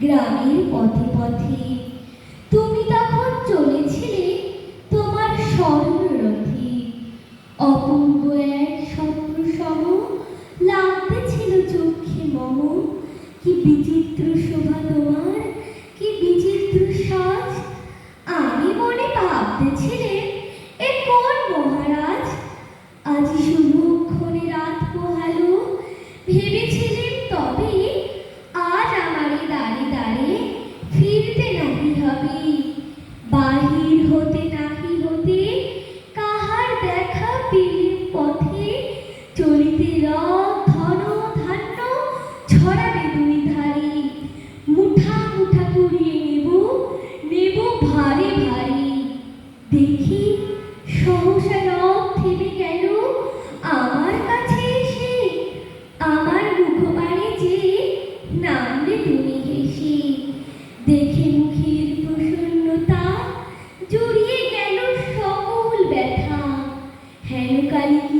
গ্রামের পথে পথে। তুমি তখন চলেছিলে তোমার স্মরণরথে অপূর্ব এক স্বপ্ন সম লাগতেছিল চোখে মম। কি বিচিত্র শোভা তোমার, কি বিচিত্র সাজ। আমি মনে ভাবতেছিলে এ কোন মহারাজ? আজ শুভক্ষণে कभी बाहर होते न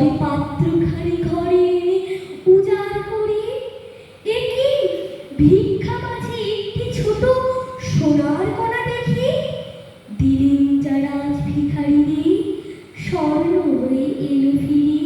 জবে পাত্র খালি ঘরে উজাড় করে একই ভিক্ষা মাঝে একটি ছোট সোনার কণা দেখি, দিলেন যারা ভিখারিনী স্বর্ণ হয়ে এলো ফিরে।